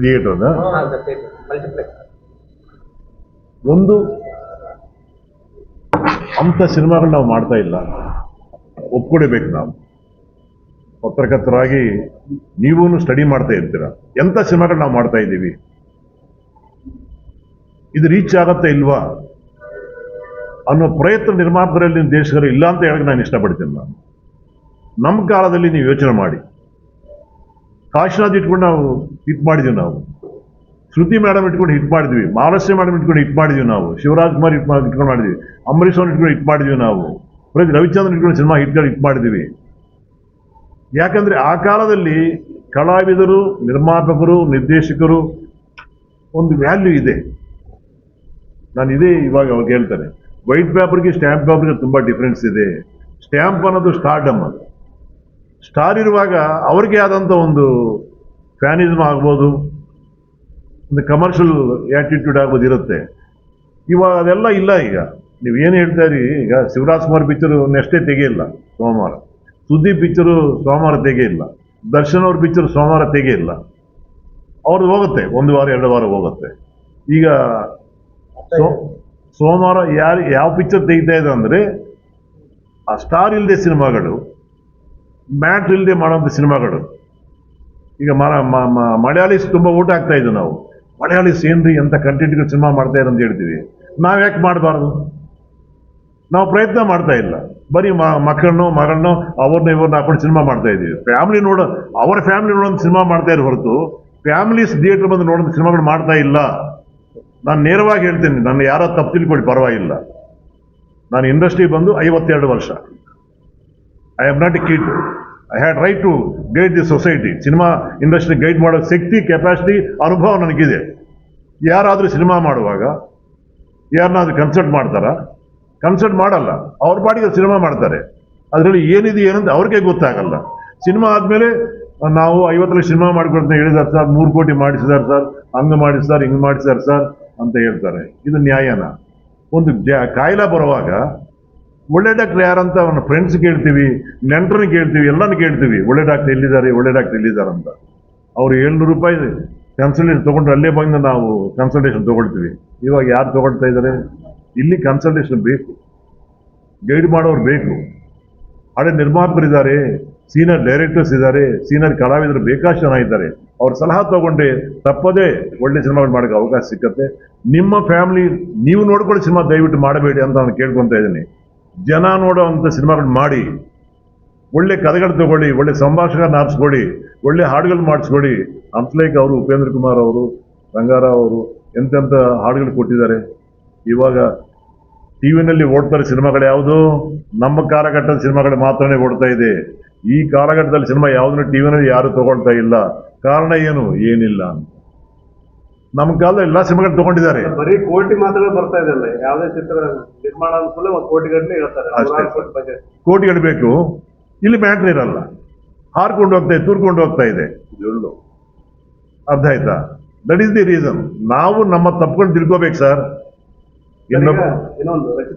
ಥಿಯೇಟರ್ನ multiplex ಒಂದು ಅಂಥ ಸಿನಿಮಾಗಳು ನಾವು ಮಾಡ್ತಾ ಇಲ್ಲ. ಒಪ್ಕೊಡಿಬೇಕು ನಾವು. ಪತ್ರಕರ್ತರಾಗಿ ನೀವೂ ಸ್ಟಡಿ ಮಾಡ್ತಾ ಇರ್ತೀರ. ಎಂಥ ಸಿನಿಮಾಗಳು ನಾವು ಮಾಡ್ತಾ ಇದ್ದೀವಿ? ಇದು ರೀಚ್ ಆಗತ್ತೆ ಇಲ್ವಾ? ಅನ್ನೋ ಪ್ರಯತ್ನ ನಿರ್ಮಾಪಕರಲ್ಲಿ ದೇಶಗಳು ಇಲ್ಲ ಅಂತ ಹೇಳಕ್ಕೆ ನಾನು ಇಷ್ಟಪಡ್ತೀನಿ ನಾನು. ನಮ್ಮ ಕಾಲದಲ್ಲಿ ನೀವು ಯೋಚನೆ ಮಾಡಿ. ಕಾಶಿನಾಥ್ ಇಟ್ಕೊಂಡು ನಾವು ಹಿಟ್ ಮಾಡಿದ್ವಿ ನಾವು. ಶ್ರುತಿ ಮೇಡಮ್ ಇಟ್ಕೊಂಡು ಹಿಟ್ ಮಾಡಿದ್ವಿ. ಮಹಾರಾಷ್ಟ್ರ ಮೇಡಮ್ ಇಟ್ಕೊಂಡು ಹಿಟ್ ಮಾಡಿದ್ವಿ ನಾವು. ಶಿವರಾಜ್ ಕುಮಾರ್ ಇಟ್ ಇಟ್ಕೊಂಡು ಮಾಡಿದ್ವಿ. ಅಂಬರೀಶ್ ಅವ್ರನ್ನ ಇಟ್ಕೊಂಡು ಹಿಟ್ ಮಾಡಿದ್ವಿ ನಾವು. ಪ್ರತಿ ರವಿಚಂದ್ರನ್ ಇಟ್ಕೊಂಡು ಸಿನಿಮಾ ಹಿಟ್ಗಳು ಹಿಟ್ ಮಾಡಿದ್ವಿ. ಯಾಕಂದರೆ ಆ ಕಾಲದಲ್ಲಿ ಕಲಾವಿದರು, ನಿರ್ಮಾಪಕರು, ನಿರ್ದೇಶಕರು ಒಂದು ವ್ಯಾಲ್ಯೂ ಇದೆ. ನಾನು ಇದೇ ಇವಾಗ ಅವಾಗ ಹೇಳ್ತಾರೆ ವೈಟ್ ಪೇಪರ್ಗೆ ಸ್ಟ್ಯಾಂಪ್ ಪೇಪರ್ಗೆ ತುಂಬ ಡಿಫ್ರೆನ್ಸ್ ಇದೆ. ಸ್ಟ್ಯಾಂಪ್ ಅನ್ನೋದು ಸ್ಟಾರ್ಡಮ್ ಅದು. ಸ್ಟಾರ್ ಇರುವಾಗ ಅವ್ರಿಗೆ ಆದಂಥ ಒಂದು ಫ್ಯಾನಿಸಮ್ ಆಗ್ಬೋದು, ಒಂದು ಕಮರ್ಷಿಯಲ್ ಆ್ಯಟಿಟ್ಯೂಡ್ ಆಗ್ಬೋದು ಇರುತ್ತೆ. ಇವಾಗ ಅದೆಲ್ಲ ಇಲ್ಲ ಈಗ. ನೀವು ಏನು ಹೇಳ್ತಾ ಇರಿ ಈಗ ಶಿವರಾಜ್ ಕುಮಾರ್ ಪಿಕ್ಚರು ನೆಕ್ಸ್ಟೇ ತೆಗೆಯಿಲ್ಲ ಸೋಮವಾರ. ಸುದೀಪ್ ಪಿಕ್ಚರು ಸೋಮವಾರ ತೆಗೆಯಿಲ್ಲ. ದರ್ಶನ್ ಅವ್ರ ಪಿಕ್ಚರ್ ಸೋಮವಾರ ತೆಗೆಯಿಲ್ಲ. ಅವ್ರದ್ದು ಹೋಗುತ್ತೆ, ಒಂದು ವಾರ, ಎರಡು ವಾರ ಹೋಗುತ್ತೆ. ಈಗ ಸೋಮವಾರ ಯಾರು, ಯಾವ ಪಿಕ್ಚರ್ ತೆಗಿತಾ ಇದೆ ಅಂದರೆ, ಆ ಸ್ಟಾರ್ ಇಲ್ಲದೆ ಸಿನಿಮಾಗಳು ಮ್ಯಾಟ್ರ್ ಇಲ್ಲದೆ ಮಾಡೋಂಥ ಸಿನಿಮಾಗಳು. ಈಗ ಮಲಯಾಳೀಸ್ ತುಂಬ ಊಟ ಆಗ್ತಾ ಇದ್ದು ನಾವು. ಮಲಯಾಳೀಸ್ ಏನ್ರಿ ಎಂಥ ಕಂಟೆಂಟ್ಗಳು ಸಿನಿಮಾ ಮಾಡ್ತಾ ಇರೋ ಅಂತ ಹೇಳ್ತೀವಿ. ನಾವು ಯಾಕೆ ಮಾಡಬಾರ್ದು? ನಾವು ಪ್ರಯತ್ನ ಮಾಡ್ತಾ ಇಲ್ಲ. ಬರೀ ಮ, ಮಕ್ಕಳನ್ನು, ಮಗಳನ್ನು, ಅವ್ರನ್ನ, ಇವ್ರನ್ನ ಹಾಕೊಂಡು ಸಿನಿಮಾ ಮಾಡ್ತಾ ಇದ್ದೀವಿ ಫ್ಯಾಮಿಲಿ ನೋಡೋ, ಅವರ ಫ್ಯಾಮಿಲಿ ನೋಡೋಂಥ ಸಿನಿಮಾ ಮಾಡ್ತಾ ಇರೋ ಹೊರತು ಫ್ಯಾಮಿಲೀಸ್ ಥಿಯೇಟರ್ ಬಂದು ನೋಡೋಂಥ ಸಿನಿಮಾಗಳು ಮಾಡ್ತಾ ಇಲ್ಲ. ನಾನು ನೇರವಾಗಿ ಹೇಳ್ತೀನಿ, ನನ್ನ ಯಾರೋ ತಪ್ಪು ತಿಳ್ಕೊಳ್ಳಿ, ಪರವಾಗಿಲ್ಲ. ನಾನು ಇಂಡಸ್ಟ್ರಿ ಬಂದು ಐವತ್ತೆರಡು ವರ್ಷ. I am not a kid I had right to guide the society cinema industry guide ಮಾಡೋ ಶಕ್ತಿ ಕೆಪಾಸಿಟಿ ಅನುಭವ ನನಗಿದೆ. ಯಾರಾದರೂ ಸಿನಿಮಾ ಮಾಡುವಾಗ, ಯಾರನ್ನಾದ್ರೂ ಕನ್ಸಲ್ಟ್ ಮಾಡ್ತಾರಾ? ಕನ್ಸಲ್ಟ್ ಮಾಡಲ್ಲ. ಅವ್ರ ಪಾಡಿಗೆ ಸಿನಿಮಾ ಮಾಡ್ತಾರೆ. ಅದರಲ್ಲಿ ಏನಿದೆ, ಏನಂತ ಅವ್ರಿಗೆ ಗೊತ್ತಾಗಲ್ಲ. ಸಿನಿಮಾ ಆದಮೇಲೆ, ನಾವು ಐವತ್ತು ಲಕ್ಷ ಸಿನಿಮಾ ಮಾಡ್ಕೊಳ್ತಾ ಹೇಳಿದ್ದಾರೆ ಸರ್. ಮೂರು ಕೋಟಿ ಮಾಡಿಸಿದಾರೆ ಸರ್. ಹಂಗೆ ಮಾಡಿಸಿದಾರೆ, ಹಿಂಗೆ ಮಾಡಿಸಿದಾರೆ ಸರ್ ಅಂತ ಹೇಳ್ತಾರೆ. ಇದು ನ್ಯಾಯನ. ಒಂದು ಜ, ಕಾಯಿಲೆ ಬರುವಾಗ ಒಳ್ಳೆ ಡಾಕ್ಟರ್ ಯಾರಂತ ಅವನ ಫ್ರೆಂಡ್ಸ್ ಕೇಳ್ತೀವಿ ನೆಂಟರನ್ನ ಕೇಳ್ತೀವಿ ಎಲ್ಲನೂ ಕೇಳ್ತೀವಿ. ಒಳ್ಳೆ ಡಾಕ್ಟ್ರ್ ಎಲ್ಲಿದ್ದಾರೆ, ಒಳ್ಳೆ ಡಾಕ್ಟ್ರ್ ಎಲ್ಲಿದ್ದಾರೆ ಅಂತ. ಅವ್ರು ಏಳ್ನೂರು ರೂಪಾಯಿ ಕನ್ಸಲ್ಟೇಷನ್ ತೊಗೊಂಡ್ರೆ ಅಲ್ಲೇ ಬಂದು ನಾವು ಕನ್ಸಲ್ಟೇಷನ್ ತೊಗೊಳ್ತೀವಿ. ಇವಾಗ ಯಾರು ತೊಗೊಳ್ತಾ ಇದ್ದಾರೆ ಇಲ್ಲಿ ಕನ್ಸಲ್ಟೇಷನ್ ಬೇಕು. ಗೈಡ್ ಮಾಡೋರು ಬೇಕು. ಹಳೆ ನಿರ್ಮಾಪಕರಿದ್ದಾರೆ ಸೀನಿಯರ್ ಡೈರೆಕ್ಟರ್ಸ್ ಇದ್ದಾರೆ, ಸೀನಿಯರ್ ಕಲಾವಿದರು ಬೇಕಾಷ್ಟು ಜನ ಇದ್ದಾರೆ. ಅವ್ರ ಸಲಹಾ ತಗೊಂಡ್ರೆ ತಪ್ಪದೇ ಒಳ್ಳೆ ಸಿನಿಮಾಗಳು ಮಾಡೋಕ್ಕೆ ಅವಕಾಶ ಸಿಕ್ಕತ್ತೆ. ನಿಮ್ಮ ಫ್ಯಾಮಿಲಿ ನೀವು ನೋಡ್ಕೊಳ್ಳಿ ಸಿನಿಮಾ ದಯವಿಟ್ಟು ಮಾಡಬೇಡಿ ಅಂತ ನಾನು ಕೇಳ್ಕೊತಾ ಇದ್ದೀನಿ. ಜನ ನೋಡೋ ಅಂಥ ಸಿನಿಮಾಗಳು ಮಾಡಿ, ಒಳ್ಳೆ ಕಥೆಗಳು ತಗೊಳ್ಳಿ, ಒಳ್ಳೆ ಸಂಭಾಷಣೆಗಳನ್ನ ಆರಿಸ್ಕೊಳ್ಳಿ, ಒಳ್ಳೆ ಹಾಡುಗಳು ಮಾಡಿಸ್ಕೊಡಿ ಲೈಕ್ ಅವರು ಉಪೇಂದ್ರ ಕುಮಾರ್ ಅವರು, ರಂಗಾರಾವ್ ಅವರು ಎಂತೆಂಥ ಹಾಡುಗಳು ಕೊಟ್ಟಿದ್ದಾರೆ. ಇವಾಗ ಟಿ ವಿನಲ್ಲಿ ಓಡ್ತಾರೆ ಸಿನಿಮಾಗಳು ಯಾವುದು? ನಮ್ಮ ಕಾಲಘಟ್ಟದ ಸಿನಿಮಾಗಳು ಮಾತ್ರನೇ ಓಡ್ತಾ ಇದೆ. ಈ ಕಾಲಘಟ್ಟದಲ್ಲಿ ಸಿನಿಮಾ ಯಾವುದನ್ನು ಟಿ ವಿನಲ್ಲಿ ಯಾರು ತಗೊಳ್ತಾ ಇಲ್ಲ. ಕಾರಣ ಏನು? ಏನಿಲ್ಲ ಅಂತ. ನಮ್ಮ ಕಾಲದಲ್ಲಿ ಎಲ್ಲ ಸಿನಿಮಾಗಳು ತಗೊಂಡಿದ್ದಾರೆ. ಬರೀ ಕೋಟಿ ಮಾತ್ರ ಬರ್ತಾ ಇದೆ ಯಾವುದೇ ಚಿತ್ರ ನಿರ್ಮಾಣ ಅನುಕೂಲ ಒಂದು ಕೋಟಿ ಗಟ್ಟಲೆ ಹೇಳ್ತಾರೆ. ಕೋಟಿಗಳು ಬೇಕು. ಇಲ್ಲಿ ಮ್ಯಾಟ್ರ್ ಇರಲ್ಲ. ಹಾರ್ಕೊಂಡು ಹೋಗ್ತಾ ಇದೆ ತೂರ್ಕೊಂಡು ಹೋಗ್ತಾ ಇದೆ. ಅರ್ಧ ಅರ್ಥ ಆಯ್ತಾ? ದಟ್ ಈಸ್ ದಿ ರೀಸನ್ ನಾವು ನಮ್ಮ ತಪ್ಪುಗಳು ತಿಳ್ಕೋಬೇಕು ಸರ್. ಇನ್ನೊಂದು